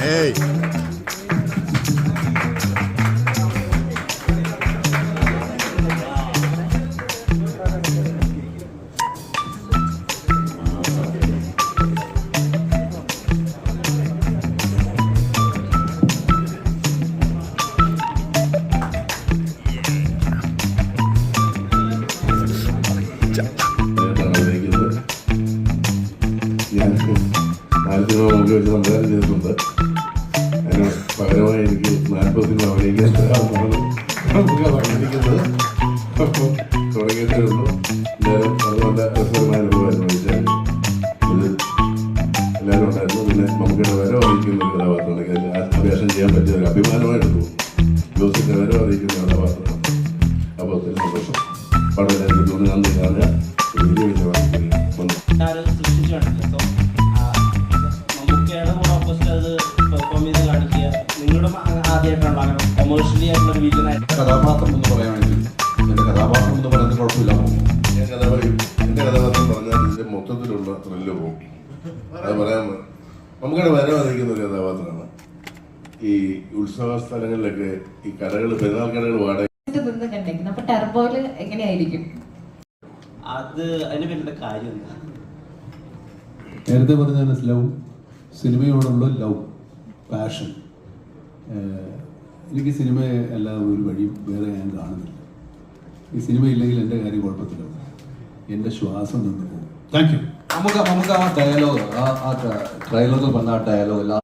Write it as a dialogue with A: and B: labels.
A: Ei. Cinema മുമ്പിൽ വെച്ച് സംവിധാനം ചെയ്തിട്ടുണ്ട്. അതിന് പകരമായി എനിക്ക് നാൽപ്പത്തിന് അഭിനയിക്കാൻ തരാമെന്നാണ് നമുക്ക് അഭിനയിക്കുന്നത് അപ്പോൾ തുടങ്ങിയിട്ടേ ഉള്ളൂ എന്തായാലും അത് നല്ല രസകരമായ അനുഭവമായിരുന്നു വെച്ചാൽ എല്ലാവരും ഉണ്ടായിരുന്നു. പിന്നെ നമുക്കിടെ വരെ അറിയിക്കുന്ന കഥാപാത്രമാണ് അഭ്യാസം ചെയ്യാൻ പറ്റിയ ഒരു അഭിമാനമായിട്ട് തോന്നും ജോസിന്റെ വരെ അറിയിക്കുന്ന കഥാപാത്രമാണ് അപ്പോൾ ഒത്തിരി സന്തോഷം. പടം എനിക്ക് തോന്നുന്നു. ഞാൻ കാണുക വലിയ വലിയ വന്നു
B: നിങ്ങളുടെ ആദ്യമായിട്ടാണല്ലോ അങ്ങനെ കൊമേഴ്ഷ്യലി ആയിട്ടുള്ള ഒരു വില്ലനായിട്ട്
C: കഥാപാത്രം എന്ന് പറയുകയാണെങ്കിൽ എന്റെ കഥാപാത്രം എന്ന് പറയുന്നത് കുഴപ്പമില്ല.
A: ഞാൻ കഥ പറയും. എന്റെ കഥാപാത്രം പറഞ്ഞാൽ ഇതിന്റെ മൊത്തത്തിലുള്ള ത്രില്ല് പോകും. അത് പറയാൻ നമുക്കവിടെ വരെ വന്നിരിക്കുന്ന ഒരു കഥാപാത്രമാണ്. ഈ ഉത്സവ സ്ഥലങ്ങളിലൊക്കെ ഈ കടകൾ പെരുന്നാൾ കടകൾ വാടക
D: എങ്ങനെയായിരിക്കും?
B: അത് അതിന് പേരുടെ കാര്യം
C: നേരത്തെ പറഞ്ഞ ലവ് സിനിമയോടുള്ള ലവ് പാഷൻ എനിക്ക് സിനിമ അല്ലാതെ ഒരു വഴി വേറെ ഞാൻ കാണുന്നില്ല. ഈ സിനിമ ഇല്ലെങ്കിൽ എന്റെ കാര്യം കുഴപ്പത്തില്ല. എന്റെ ശ്വാസം നിന്ന് പോകും. താങ്ക് യു
E: നമുക്ക് നമുക്ക് ആ ഡയലോഗ് ആ ആ വന്ന ആ ഡയലോഗ്